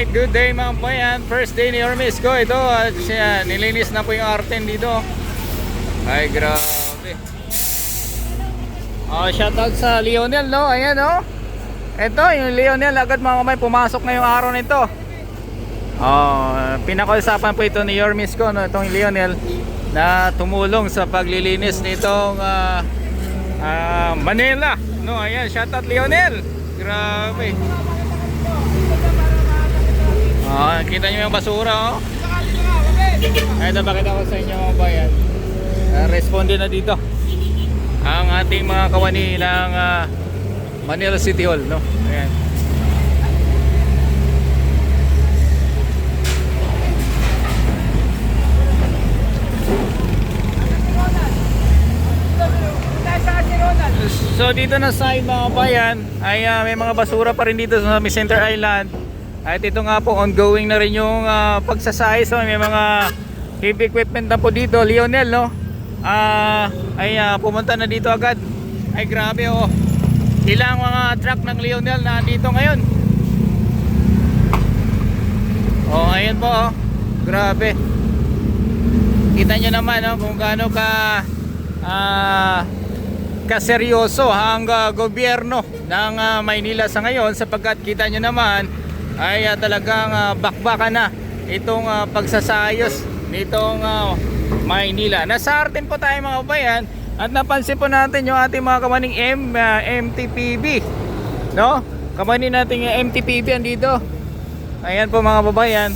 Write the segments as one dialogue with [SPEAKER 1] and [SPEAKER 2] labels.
[SPEAKER 1] Alright, good day mga bayan. First day ni Hermes ko. Ito, at siya, nilinis na po yung Arten dito. Ay, grabe. Oh, shoutout sa Lionel, no? Ayan, no? Ito, yung Lionel, agad mga kamay, pumasok na yung araw nito. Oh, pinakausapan po ito ni Hermes ko, no? Itong Lionel, na tumulong sa paglilinis nitong ah, ah, Manila. No, ayan, shoutout Lionel. Grabe. Ah, kita niyo yung basura, oh. Ay, ito pakita ko sa inyo mga bayan. Uh, responde na dito ang ating mga kawani ng ah, Manila City Hall, no? Ayan. So dito na side mga bayan ay ah, may mga basura pa rin dito sa may Center Island. At ito nga po ongoing na rin yung ah, pagsasay so may mga heavy equipment na po dito Lionel no. Ah ay ah, pumunta na dito agad. Ay grabe oh. Ilang mga truck ng Lionel na dito ngayon. Oh, ayun po oh. Grabe. Kita nyo naman oh, kung gaano ka ah kaseryoso ang ah, gobyerno ng ah, Maynila sa ngayon sapagkat kita nyo naman ay ah, talagang ah, bakbakan na itong ah, pagsasayos nitong ah, Maynila. Nasa Arten po tayo mga bayan at napansin po natin yung ating mga kamaning M, ah, MTPB. No? Kamanin natin yung MTPB andito. Ayan po mga babayan.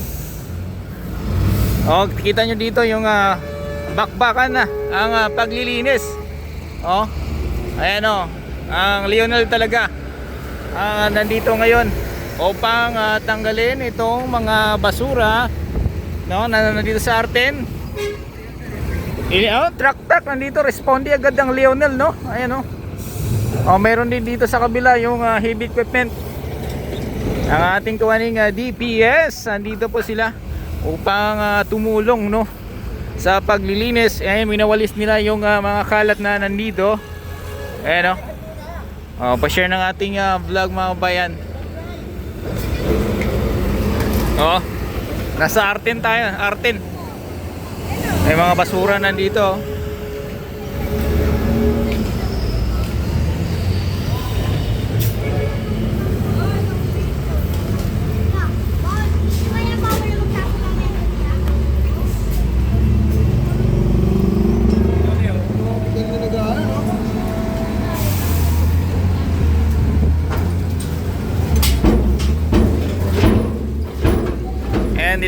[SPEAKER 1] Oh, kita nyo dito yung ah, bakbakan na ang ah, paglilinis. Oh. Ayan o, ang Lionel talaga ang nandito ngayon upang ah, tanggalin itong mga basura no, na nandito sa Arten. Ili oh, truck truck nandito, responde agad ang Lionel no. Ayan o. Oh, meron din dito sa kabila yung ah, heavy equipment. Ang ating kawaning ah, DPS, nandito po sila upang ah, tumulong no sa paglilinis. Ayan, minawalis nila yung ah, mga kalat na nandito. Ayan o. Oh, pa-share ng ating ah, vlog mga bayan. Oh. Nasa Arten tayo, Arten. May mga basura nandito.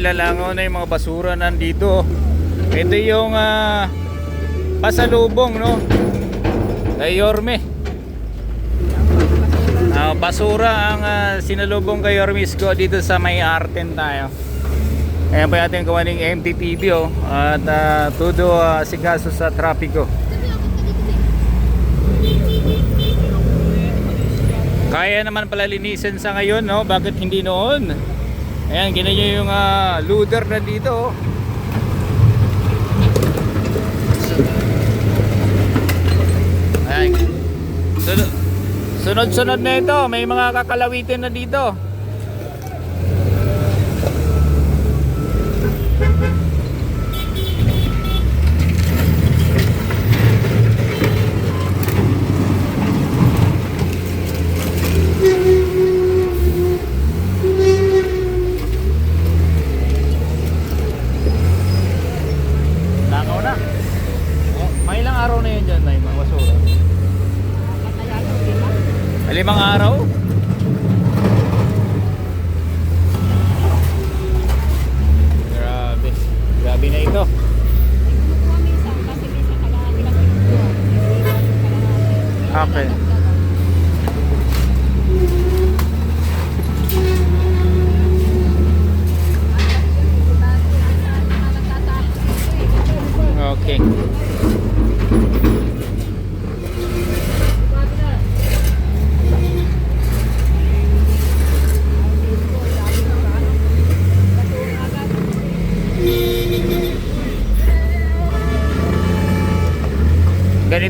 [SPEAKER 1] Nilalangaw na yung mga basura nandito. Ito yung ah, pasalubong, no? Kay Yorme. Ah, basura ang ah, sinalubong kay Yorme Isko dito sa may Arten tayo. Ayan pa ating kawaning MTPB oh. At uh, todo uh, sikaso sa trapiko. Kaya naman pala linisin sa ngayon, no? Bakit hindi noon? Ayan, ganyan yung ah, loader na dito. oh. Ayan. Sunod- Sunod-sunod na ito. May mga kakalawitin na dito. Langaw na. Oh, may ilang araw na yun dyan, may mga basura. Limang araw? Grabe. Grabe na ito. Okay. Okay.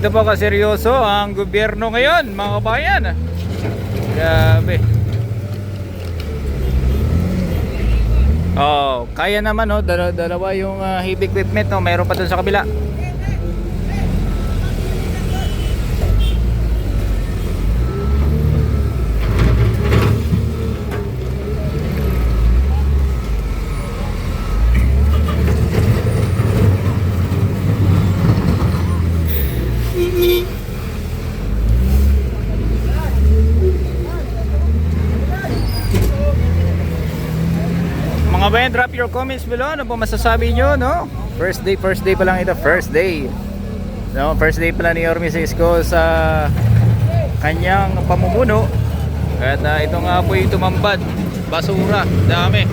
[SPEAKER 1] Ganito po kaseryoso ang gobyerno ngayon, mga kabayan. Grabe. Oh, kaya naman no, dalawa, dalawa yung ah, heavy equipment no, mayroon pa dun sa kabila. Mga bayan, drop your comments below. Ano po masasabi nyo, no? First day, first day pa lang ito. First day. No, first day pa lang ni Ormi Cisco sa kanyang pamumuno. At ah, ito nga po yung tumambad. Basura. Dami.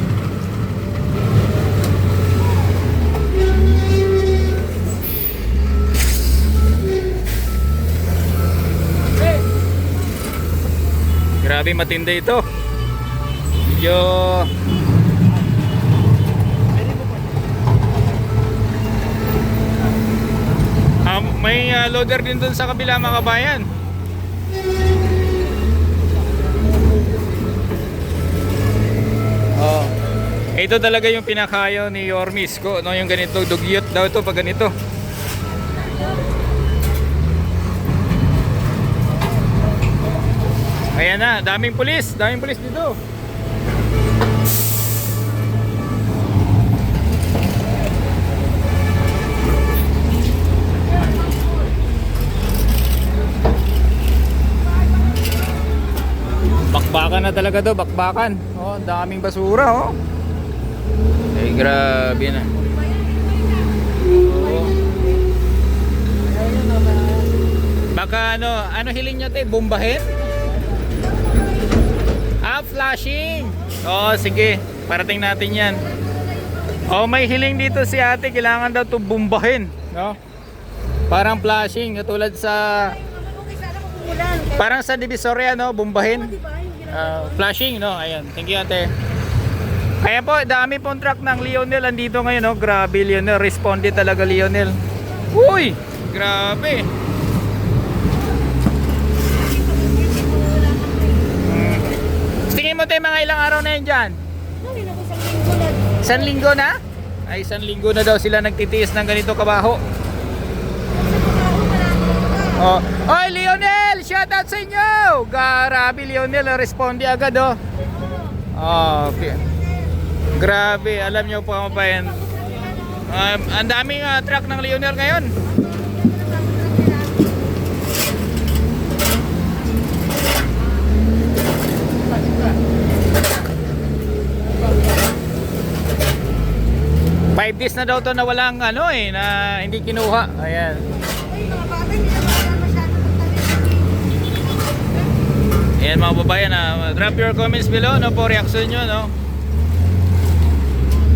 [SPEAKER 1] Grabe matindi ito. Medyo Um, may uh, loader din dun sa kabila mga kabayan. Oh. Ito talaga yung pinakayaw ni Yormis ko, no, yung ganito, dugyot daw ito pag ganito. Ayan na, daming pulis, daming pulis dito. Bakbakan na talaga to, bakbakan. Oh, daming basura, oh. Eh, grabe na. Oh. Baka ano, ano hiling nyo te? Bombahin? Ah, flashing! Oo, sige. Parating natin yan. Oh, may hiling dito si ate. Kailangan daw to bombahin. No? Parang flashing. Katulad sa... Parang sa Divisoria, no? Bombahin. Ah, flashing, no? Ayan. Thank you, ate. Ayan po, dami pong truck ng Lionel andito ngayon, no? Grabe, Lionel. Responde talaga, Lionel. Uy! Grabe. Mm. Tingin mo tayo mga ilang araw na yan dyan? San linggo na? Ay, isang linggo na daw sila nagtitiis ng ganito kabaho. Oh. Oy, Lionel! Shout out sa inyo! Grabe, Lionel. Responde agad, oh. Oh, okay. Grabe, alam nyo po mga bayan. Um, ang daming ah, truck ng Lionel ngayon. Five days na daw to na walang ano eh, na hindi kinuha. Ayan. Ayan mga babayan, ah, drop your comments below no, po reaction nyo. No?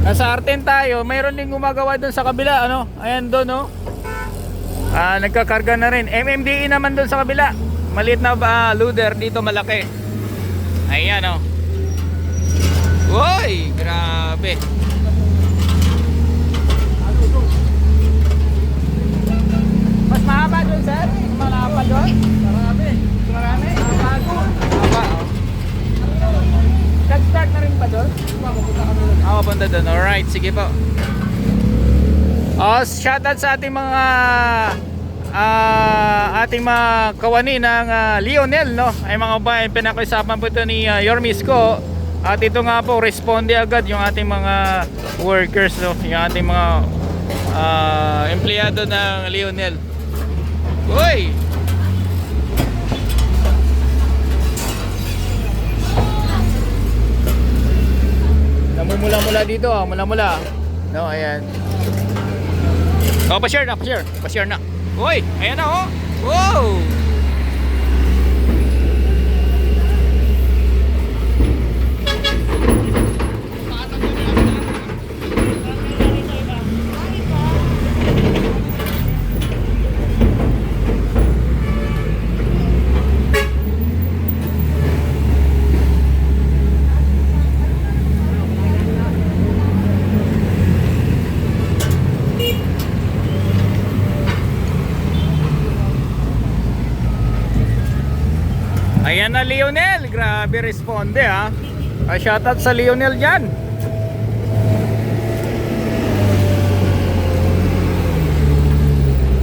[SPEAKER 1] Nasa Arten tayo, mayroon din gumagawa doon sa kabila. Ano? Ayan doon, no? Ah, nagkakarga na rin. MMDE naman doon sa kabila. Maliit na ba loader dito malaki. Ayan, no? Uy, grabe. Mas mahaba doon, sir? Mahaba doon? Marami. Marami? Bago. Mahaba, oh. Nag-start na rin pa doon? Oo, punta doon. Alright, sige po. Oh, shoutout sa ating mga ah, ating mga kawani ng ah, Lionel, no? Ay mga bayan, pinakiusapan po ito ni uh, Yormisco. At ito nga po, responde agad yung ating mga workers, no? Yung ating mga ah, empleyado ng Lionel. Uy! Namumula-mula dito, ah, mula-mula. No, ayan. Oh, pa-share na, pa-share. Pa-share na. Uy, ayan na oh. Wow! Ayan na Lionel, grabe responde ha. Ah, shoutout sa Lionel dyan.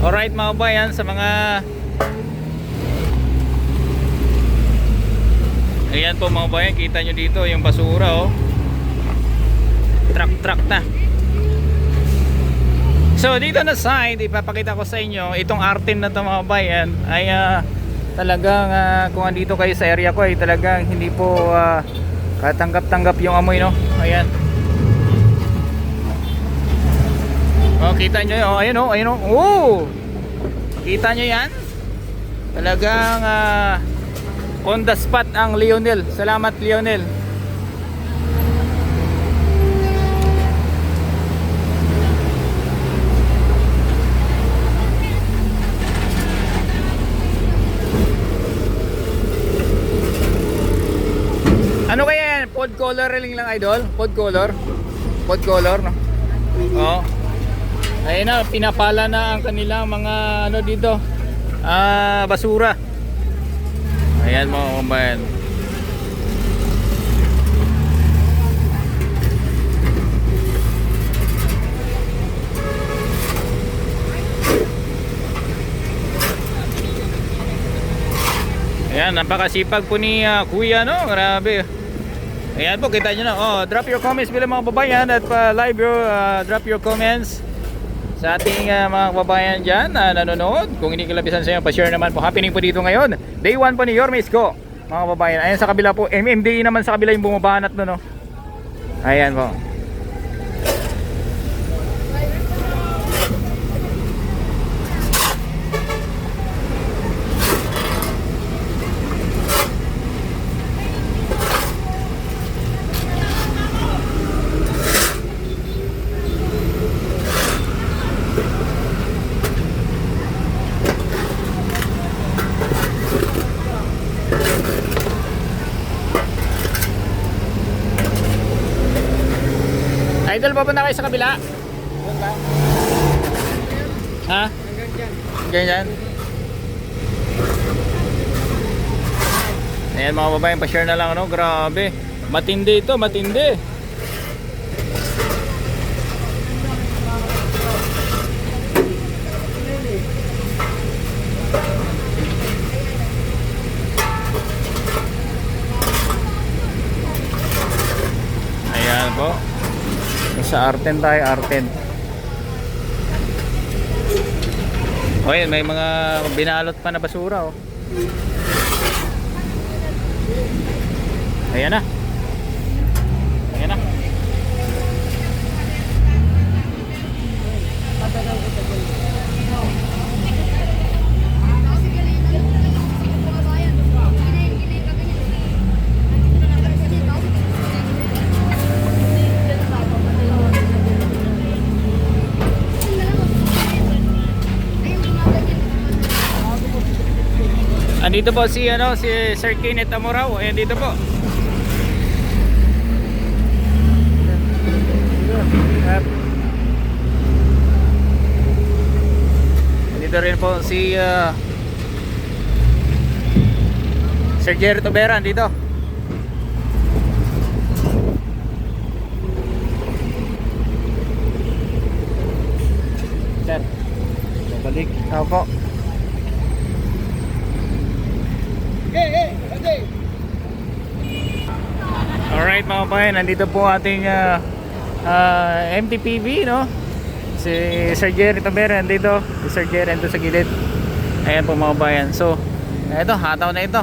[SPEAKER 1] Alright mga bayan sa mga Ayan po mga bayan, kita nyo dito yung basura oh. Truck truck na. So dito na side, ipapakita ko sa inyo itong artin na to mga bayan ay uh, talagang ah, kung andito kayo sa area ko ay talagang hindi po ah, katanggap-tanggap yung amoy no. Ayan. Oh, kita nyo. Oh, ayun oh, ayun oh. Oh! Kita nyo yan? Talagang ah, on the spot ang Lionel. Salamat Lionel. Ano kaya yan? Pod color ring lang idol? Pod color? Pod color no? Oo. Ayun na, pinapala na ang kanilang mga ano dito. Ah, basura. Ayan mga kumbayan. Ayan, napakasipag po ni ah, Kuya, no? Grabe. Ayan po, kita nyo na. Oh, drop your comments bilang mga babayan at pa live your, ah, drop your comments sa ating ah, mga babayan dyan na nanonood. Kung hindi kalabisan sa inyo, pa-share naman po. Happening po dito ngayon. Day 1 po ni Yormes ko, mga babayan. Ayan sa kabila po, MMDE naman sa kabila yung bumabanat no, no? Ayan po. Idol, papunta kayo sa kabila? Ha? Ganyan. Ayan mga babaeng, pa-share na lang ano, grabe. Matindi ito, matindi. Ayan po. Sa Arten tayo, Arten. O yun, may mga binalot pa na basura oh. Ayan na. Ayan na. Andito po si ano si Sir Kenneth Amorao. Ayan dito po. Andito rin po si uh, Sir Jerry Tobera dito. Sir, babalik. Opo. Alright mga kabayan, nandito po ating uh, uh, MTPV no. Si Sir Jerry Tabera nandito, si Sir Jerry nandito sa gilid. Ayan po mga kabayan. So, eto, hataw na ito.